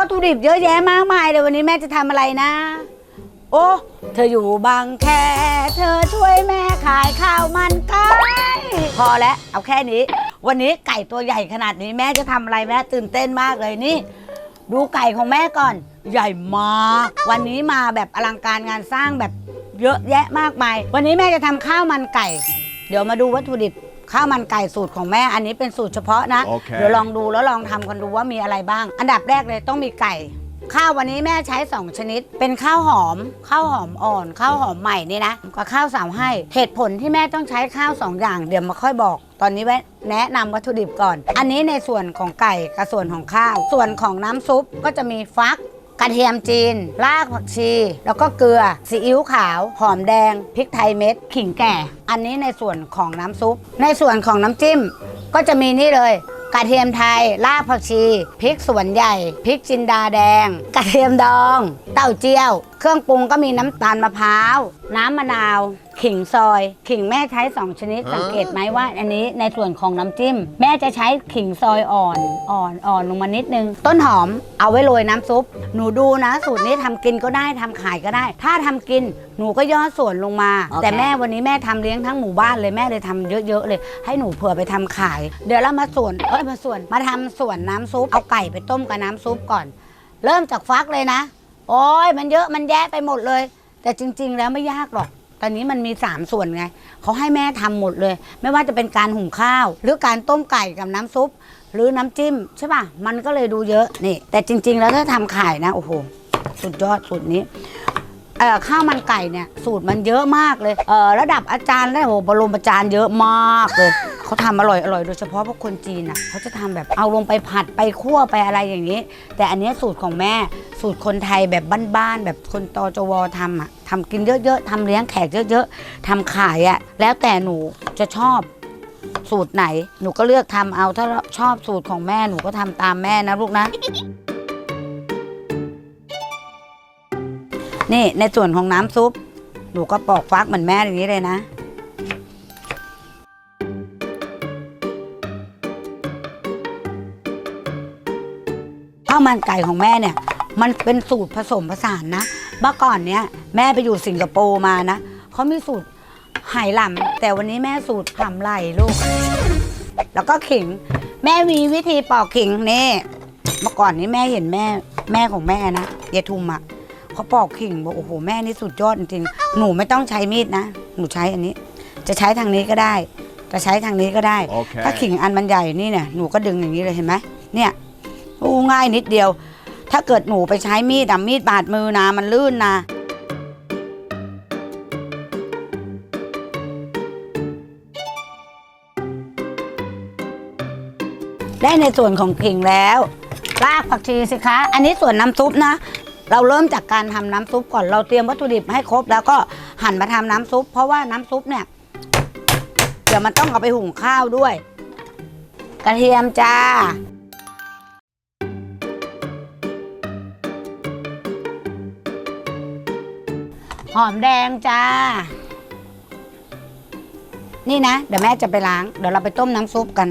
วัตถุดิบเยอะแยะมากมายเลยวันนี้แม่จะทำอะไรนะ โอ้เธออยู่บางแค เธอช่วยแม่ขายข้าวมันไก่พอแล้วเอาแค่นี้ วันนี้ไก่ตัวใหญ่ขนาดนี้แม่จะทำอะไรแม่ตื่นเต้นมากเลยนี่ ดูไก่ของแม่ก่อน ใหญ่มากวันนี้มาแบบอลังการงานสร้างแบบเยอะแยะมากมาย วันนี้แม่จะทำข้าวมันไก่ เดี๋ยวมาดูวัตถุดิบ ข้าวมันไก่สูตรของแม่อันนี้เป็นสูตรเฉพาะนะโอเค เดี๋ยวลองดูแล้วลองทำกันดูว่ามีอะไรบ้าง อันดับแรกเลยต้องมีไก่ ข้าววันนี้แม่ใช้ 2 ชนิด เป็นข้าวหอม ข้าวหอมอ่อนข้าวหอมใหม่นี่นะกับข้าวสาวให้ เหตุผลที่แม่ต้องใช้ข้าวสองอย่าง เดี๋ยวมาค่อยบอก ตอนนี้แวะแนะนำวัตถุดิบก่อน อันนี้ในส่วนของไก่กับส่วนของข้าว ส่วนของน้ำซุปก็จะมีฟัก กระเทียมจีน รากผักชี แล้วก็เกลือ ซีอิ๊วขาว หอมแดง พริกไทยเม็ด ขิงแก่ อันนี้ในส่วนของน้ำซุป ในส่วนของน้ำจิ้ม ก็จะมีนี่เลยกระเทียมไทย รากผักชี พริกสวนใหญ่ พริกจินดาแดง กระเทียมดอง เต้าเจี้ยว เครื่องปรุงก็มีน้ำตาลมะพร้าว น้ำมะนาว ขิงซอย ขิงแม่ใช้2ชนิด สังเกตไหมว่า อันนี้ในส่วนของน้ำจิ้ม แม่จะใช้ขิงซอยอ่อนอ่อนอ่อนลงมานิดนึง ต้นหอมเอาไว้โรยน้ำซุป หนูดูนะ สูตรนี้ทำกินก็ได้ทำขายก็ได้ ถ้าทำกินหนูก็ย่อส่วนลงมาโอเคแต่แม่วันนี้แม่ทำเลี้ยงทั้งหมู่บ้านเลยแม่เลยทำเยอะๆเลย ให้หนูเผื่อไปทำขาย เดี๋ยวเรามาส่วนเอ้ยมาส่วนมาทำส่วนน้ำซุปเอาไก่ไปต้มกับน้ำซุปก่อน เริ่มจากฟักเลยนะ โอ้ยมันเยอะมันแยะไปหมดเลย แต่จริง ๆ แล้วไม่ยากหรอก ตอนนี้มันมี 3 ส่วนไงเขาให้แม่ทำหมดเลย ไม่ว่าจะเป็นการหุงข้าว หรือการต้มไก่กับน้ำซุป หรือน้ำจิ้มใช่ป่ะ มันก็เลยดูเยอะนี่ แต่จริง ๆ แล้วถ้าทำขายนะโอ้โหสุดยอดสูตรนี้เอ่อข้าวมันไก่เนี่ยสูตรมันเยอะมากเลยเอ่อระดับอาจารย์และโอ้โหบรมอาจารย์เยอะมากเลย เขาทำอร่อยอร่อยโดยเฉพาะพวกคนจีนอะเขาจะทำแบบเอาลงไปผัดไปคั่วไปอะไรอย่างนี้ แต่อันเนี้ยสูตรของแม่สูตรคนไทยแบบบ้านๆแบบคนตจวทำอะทำกินเยอะๆทำเลี้ยงแขกเยอะๆทำขายอะแล้วแต่หนูจะชอบสูตรไหน หนูก็เลือกทำเอาถ้าชอบสูตรของแม่หนูก็ทำตามแม่นะลูกนะ นี่ในส่วนของน้ำซุป หนูก็ปอกฟักเหมือนแม่อย่างนี้เลยนะ ข้าวมันไก่ของแม่เนี่ย มันเป็นสูตรผสมผสานนะเมื่อก่อนเนี้ยแม่ไปอยู่สิงคโปร์มานะเขามีสูตรไหหลำแต่วันนี้แม่สูตรผำไหลลูก แล้วก็ขิง แม่มีวิธีปอกขิงนี่เมื่อก่อนนี้แม่เห็นแม่แม่ของแม่นะยายทุมอะเขาปอกขิงบอกโอ้โหแม่นี่สุดยอดจริงๆหนูไม่ต้องใช้มีดนะหนูใช้อันนี้ จะใช้ทางนี้ก็ได้ จะใช้ทางนี้ก็ได้โอเคถ้าขิงอันมันใหญ่นี่เนี่ยหนูก็ดึงอย่างนี้เลยเห็นไหมเนี่ย โอ้ง่ายนิดเดียว ถ้าเกิดหนูไปใช้มีดอะมีดบาดมือนะมันลื่นนะได้ในส่วนของขิงแล้วรากผักชีสิคะ อันนี้ส่วนน้ำซุปนะ เราเริ่มจากการทำน้ำซุปก่อนเราเตรียมวัตถุดิบให้ครบ แล้วก็หั่นมาทำน้ำซุป เพราะว่าน้ำซุปเนี่ย เดี๋ยวมันต้องเอาไปหุงข้าวด้วย กระเทียมจ้า หอมแดงจ้า นี่นะ เดี๋ยวแม่จะไปล้าง เดี๋ยวเราไปต้มน้ำซุปกัน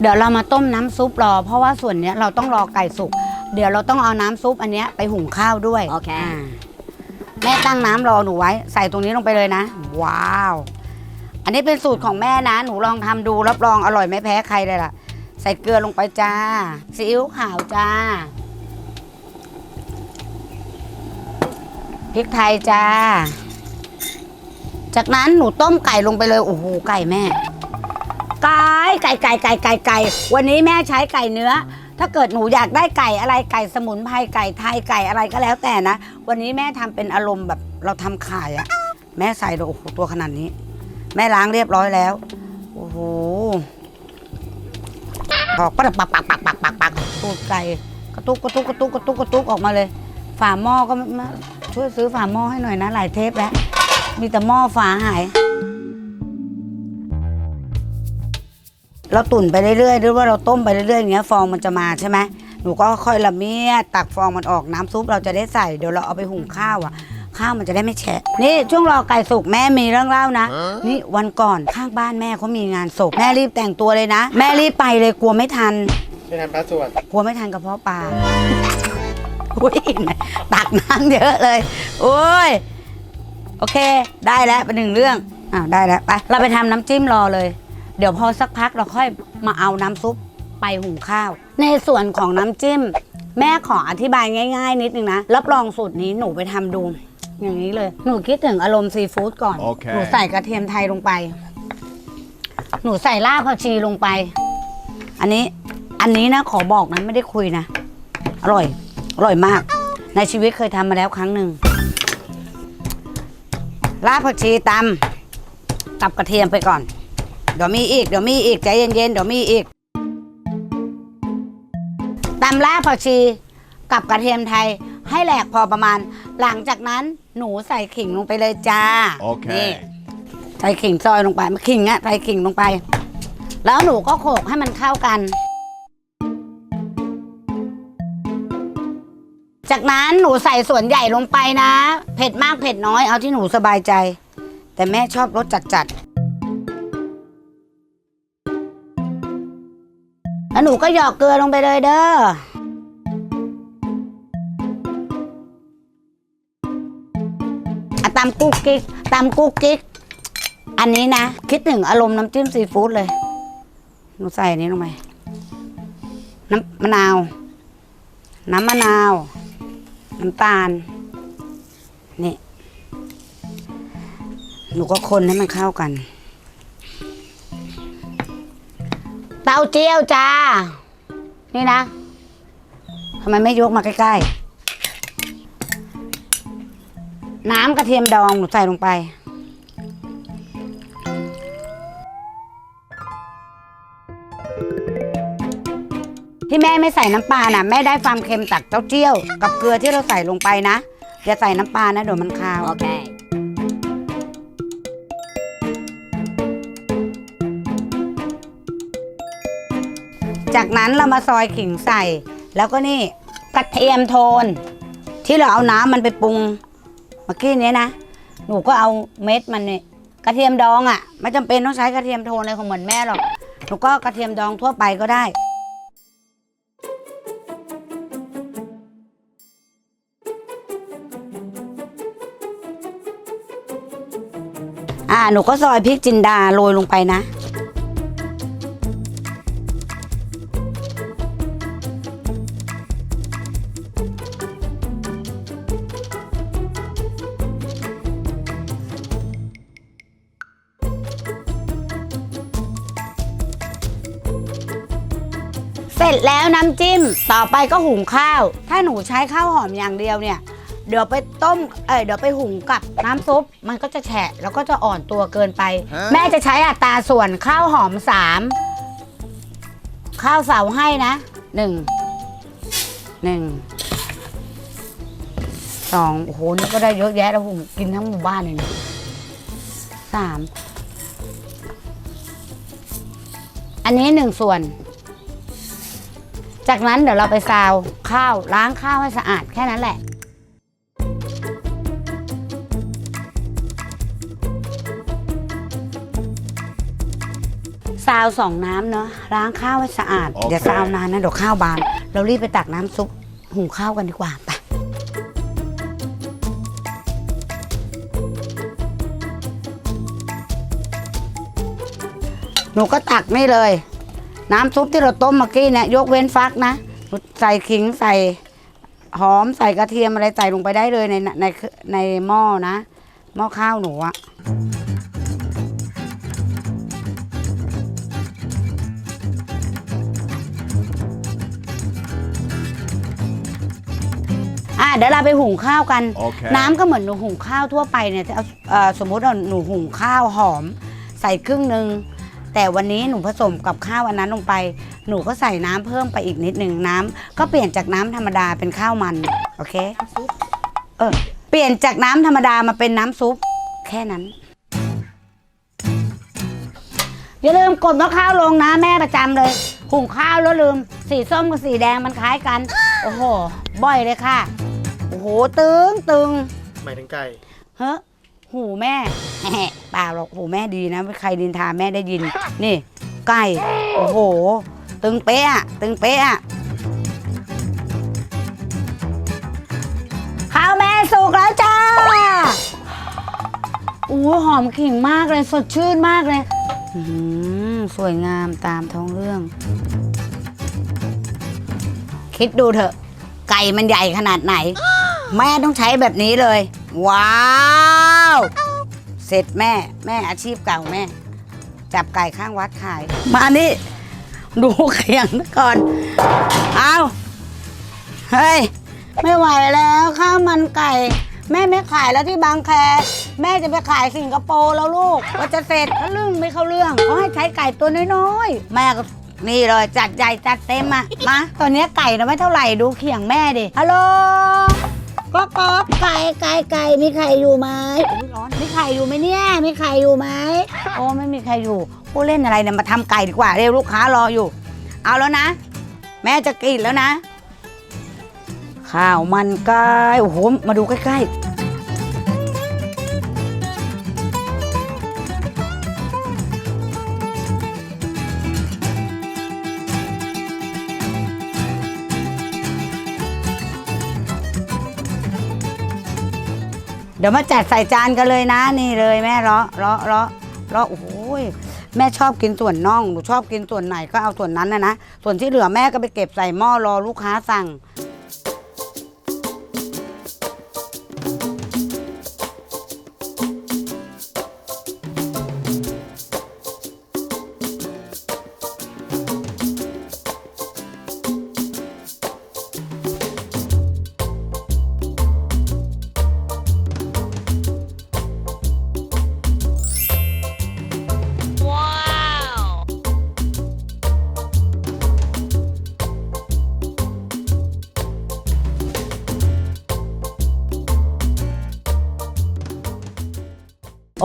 เดี๋ยวเรามาต้มน้ำซุปรอ เพราะว่าส่วนเนี้ยเราต้องรอไก่สุก เดี๋ยวเราต้องเอาน้ำซุปอันเนี้ยไปหุงข้าวด้วยโอเคาแม่ตั้งน้ำรอหนูไว้ ใส่ตรงนี้ลงไปเลยนะ ว้าว อันนี้เป็นสูตรของแม่นะ หนูลองทำดูรับรองอร่อยไม่แพ้ใครเลยล่ะ ใส่เกลือลงไปจ้าซีอิ๊วขาวจ้า พริกไทยจ้า จากนั้นหนูต้มไก่ลงไปเลยโอ้โหไก่แม่ ไก่ไก่ไก่ไก่ไก่ไก่วันนี้แม่ใช้ไก่เนื้อ ถ้าเกิดหนูอยากได้ไก่อะไรไก่สมุนไพรไก่ไทยไก่อะไรก็แล้วแต่นะ วันนี้แม่ทำเป็นอารมณ์แบบเราทำขายอะแม่ใส่เลยโอ้โหตัวขนาดนี้ แม่ล้างเรียบร้อยแล้วโอ้โหบอกปักปักปักปักปักปักปักตูดไก่กระตุกกระตุกกระตุกกระตุกกระตุกออกมาเลยฝาหม้อก็มา ช่วยซื้อฝาหม้อให้หน่อยนะ หลายเทปแล้ว มีแต่หม้อฝาหาย เราตุ๋นไปเรื่อยๆหรือว่าเราต้มไปเรื่อยๆอย่างเงี้ยฟองมันจะมาใช่ไหมหนูก็ค่อยละเมียดตักฟองมันออกน้ำซุปเราจะได้ใส่เดี๋ยวเราเอาไปหุงข้าวอะ ข้าวมันจะได้ไม่แฉะนี่ช่วงรอไก่สุกแม่มีเรื่องเล่านะ นี่วันก่อนข้างบ้านแม่เขามีงานศพแม่รีบแต่งตัวเลยนะ แม่รีบไปเลยกลัวไม่ทันไม่ทำพระสวดกลัวไม่ทันกระเพาะปลา อุ้ยตักน้ำเยอะเลยโอ้ยโอเค ได้แล้วเป็นหนึ่งเรื่องอ้าวได้แล้วไปเราไปทำน้ำจิ้มรอเลย เดี๋ยวพอสักพักเราค่อยมาเอาน้ำซุปไปหุงข้าว ในส่วนของน้ำจิ้ม แม่ขออธิบายง่าย ๆ นิดนึงนะรับรองสูตรนี้หนูไปทำดู อย่างนี้เลย หนูคิดถึงอารมณ์ซีฟู้ดก่อนโอเคหนูใส่กระเทียมไทยลงไป หนูใส่รากผักชีลงไป อันนี้อันนี้นะขอบอกนะไม่ได้คุยนะ อร่อยอ ร่อยมาก ในชีวิตเคยทำมาแล้วครั้งหนึ่งรากผักชีตำกับกระเทียมไปก่อน เดี๋ยวมีอีก เดี๋ยวมีอีกใจเย็นๆเดี๋ยวมีอีกตำรากผักชีกับกระเทียมไทยให้แหลกพอประมาณ หลังจากนั้นหนูใส่ขิงลงไปเลยจ้าโอเค นี่ใส่ขิงซอยลงไปขิงอะใส่ขิงลงไป แล้วหนูก็โขลกให้มันเข้ากัน จากนั้นหนูใส่ส่วนใหญ่ลงไปนะ เผ็ดมากเผ็ดน้อยเอาที่หนูสบายใจ แต่แม่ชอบรสจัดๆแล้วหนูก็หยอกเกลือลงไปเลยเด้ออะตำกุ๊กกิ๊กตำกุ๊กกิ๊ก อันนี้นะ คิดถึงอารมณ์น้ำจิ้มซีฟู้ดเลย หนูใส่อันนี้ลงไป น้ำมะนาว น้ำมะนาว น้ำตาล นี่ หนูก็คนให้มันเข้ากัน เต้าเจี้ยวจ้า นี่นะทำไมไม่ยกมาใกล้ๆ น้ำกระเทียมดองหนูใส่ลงไป ที่แม่ไม่ใส่น้ำปลาน่ะแม่ได้ความเค็มจากเต้าเจี้ยว กับเกลือที่เราใส่ลงไปนะอย่าใส่น้ำปลานะเดี๋ยวมันคาว Okay. จากนั้นเรามาซอยขิงใส่ แล้วก็นี่กระเทียมโทน ที่เราเอาน้ำมันไปปรุงเมื่อกี้เนี้ยนะหนูก็เอาเม็ดมันเนี่ยกระเทียมดองอะ่ะไม่จำเป็นต้องใช้กระเทียมโทนเลยของเหมือนแม่หรอกหนูก็กระเทียมดองทั่วไปก็ได้ หนูก็ซอยพริกจินดาโรยลงไปนะ เสร็จแล้วน้ำจิ้ม ต่อไปก็หุงข้าว ถ้าหนูใช้ข้าวหอมอย่างเดียวเนี่ย เดี๋ยวไปต้ม เอ้ยเดี๋ยวไปหุงกับน้ำซุป มันก็จะแฉะแล้วก็จะอ่อนตัวเกินไปแม่จะใช้อัตราส่วนข้าวหอมสามข้าวเสาให้นะหนึ่งหนึ่งสองโอ้โหนี่ก็ได้เยอะแยะแล้วผมกินทั้งหมู่บ้านเลยนะสามอันนี้หนึ่งส่วน จากนั้นเดี๋ยวเราไปซาวข้าวล้างข้าวให้สะอาดแค่นั้นแหละ ซาวสองน้ำเนาะล้างข้าวให้สะอาด โอเคอย่าซาวนานนะเดี๋ยวข้าวบาน เรารีบไปตักน้ำซุปหุงข้าวกันดีกว่าไปหนูก็ตักนี่เลย น้ำซุปที่เราต้มเมื่อกี้เนี่ยยกเว้นฟักนะหนูใส่ขิงใส่หอมใส่กระเทียมอะไรใส่ลงไปได้เลยในในในหม้อนะหม้อข้าวหนูอะ เดี๋ยวเราไปหุงข้าวกัน โอเค น้ำก็เหมือนหนูหุงข้าวทั่วไปเนี่ยจะเอาเอ่อสมมุติว่าหนูหุงข้าวหอม ใส่ครึ่งหนึ่งแต่วันนี้หนูผสมกับข้าวอันนั้นลงไป หนูก็ใส่น้ำเพิ่มไปอีกนิดหนึ่งน้ำก็เปลี่ยนจากน้ำธรรมดาเป็นข้าวมันโอเคเออเปลี่ยนจากน้ำธรรมดามาเป็นน้ำซุป แค่นั้น อย่าลืมกดมะข้าวลงนะแม่ประจำเลย หุงข้าวแล้วลืม สีส้มกับสีแดงมันคล้ายกัน โอ้โห บ่อยเลยค่ะ โอ้โห ตึงตึงหมายถึงไก่เฮ้อหูแม่ เปล่าหรอกหูแม่ดีนะไม่ใครดินทาแม่ได้ยิน นี่ ไก่ โอ้โห ตึงเป๊ะอะตึงเป๊ะอะข้าวแม่สุกแล้วจ้าอู้หอมขิงมากเลยสดชื่นมากเลยอือหือสวยงามตามท้องเรื่อง คิดดูเถอะ ไก่มันใหญ่ขนาดไหน แม่ต้องใช้แบบนี้เลย ว้าว เสร็จแม่แม่อาชีพเก่าแม่ จับไก่ข้างวัดขาย มานี่ ดูเขียงก่อน เอาเฮ้ย ไม่ไหวแล้วข้าวมันไก่ แม่ไม่ขายแล้วที่บางแค แม่จะไปขายสิงคโปร์แล้วลูกว่าจะเสร็จทะลึ่งไม่เข้าเรื่องเขาให้ใช้ไก่ตัวน้อยๆ แม่ก็นี่เลยจัดใหญ่จัดเต็มอะมา ตอนนี้ไก่นะไม่เท่าไหร่ดูเขียงแม่ดิฮัลโหล ก็กอบไก่ไก่ไก่มีใครอยู่ไหมร้อนมีใครอยู่ไหมเนี่ยมีใครอยู่ไหมโอ้ไม่มีใครอยู่ผู้เล่นอะไรเนี่ยมาทำไก่ดีกว่าเร็วลูกค้ารออยู่ เอาแล้วนะ แม่จะกินแล้วนะ ข้าวมันไก่โอ้โหมาดูใกล้ๆ เดี๋ยวมาจัดใส่จานกันเลยนะนี่เลยแม่เลาะเลาะเลาะเลาะโอ้โหยแม่ชอบกินส่วนน่องหนูชอบกินส่วนไหนก็เอาส่วนนั้นนะนะส่วนที่เหลือแม่ก็ไปเก็บใส่หม้อรอลูกค้าสั่ง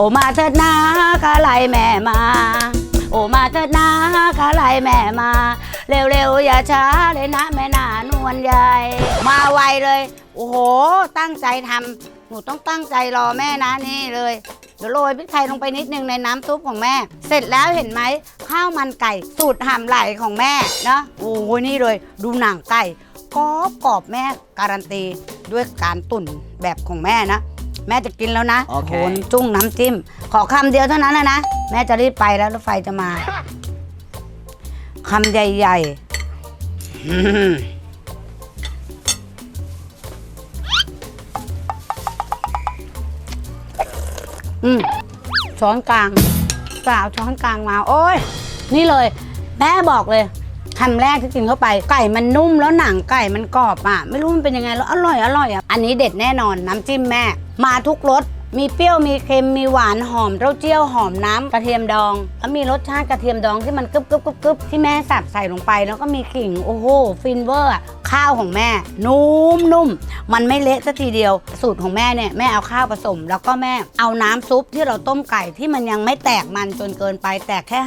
โอมาเถิดนากะไหลแม่มา โอมาเถิดนากะไหลแม่มา เร็วๆอย่าช้าเลยนะแม่นานวลใหญ่มาไวเลย โอ้โห ตั้งใจทำหนูต้องตั้งใจรอแม่นะนี่เลย เดี๋ยวโรยพริกไทยลงไปนิดนึงในน้ำซุปของแม่ เสร็จแล้วเห็นไหมข้าวมันไก่สูตรหำไหลของแม่นะโอ้โหนี่เลย ดูหนังไก่กรอบกรอบแม่การันตีด้วยการตุ๋นแบบของแม่นะ แม่จะกินแล้วนะโอเค หจุ้งน้ำจิ้ม ขอคำเดียวเท่านั้นนะนะ แม่จะรีบไปแล้วรถไฟจะมาคำใหญ่ๆอืมอืมช้อนกลางกล่าวช้อนกลางมา โอ้ย นี่เลย แม่บอกเลยคำแรกที่กินเข้าไป ไก่มันนุ่มแล้วหนังไก่มันกรอบอะ ไม่รู้มันเป็นยังไงแล้วอร่อยอร่อยอะ อันนี้เด็ดแน่นอนน้ำจิ้มแม่ มาทุกรสมีเปรี้ยวมีเค็มมีหวานหอมเต้าเจี้ยวหอมน้ำกระเทียมดองแล้วมีรสชาติกระเทียมดองที่มันกรึบกรึบกึบกึบที่แม่สับใส่ลงไป แล้วก็มีขิงโอ้โหฟินเวอร์อะข้าวของแม่ นุ่มนุ่มมันไม่เละสักทีเดียว สูตรของแม่เนี่ยแม่เอาข้าวผสม แล้วก็แม่เอาน้ำซุปที่เราต้มไก่ที่มันยังไม่แตกมันจนเกินไปแตกแค่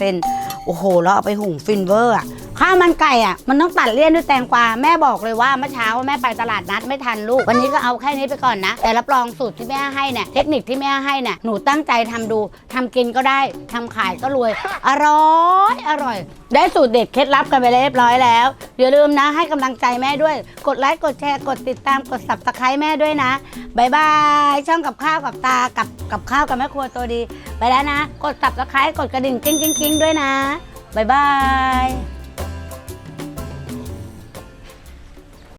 50%โอ้โหแล้วเอาไปหุงฟินเวอร์อะ ข้าวมันไก่อะมันต้องตัดเลี่ยนด้วยแตงกวาแม่บอกเลยว่าเมื่อเช้าแม่ไปตลาดนัดไม่ทันลูก วันนี้ก็เอาแค่นี้ไปก่อนนะ แต่รับรองสูตรที่แม่ให้เนี่ยเทคนิคที่แม่ให้เนี่ยหนูตั้งใจทำดูทำกินก็ได้ทำขายก็รวย อร่อยอร่อย ได้สูตรเด็ดเคล็ดลับกันไปเรียบร้อยแล้วอย่าลืมนะให้กำลังใจแม่ด้วย กดไลค์กดแชร์กดติดตามกด subscribe แม่ด้วยนะบายบายช่องกับข้าวกับตากับกับข้าวกับแม่ครัวตัวดี ไปแล้วนะ กด subscribe กดกระดิ่งกิ้งกิ้งกิ้งด้วยนะบายบาย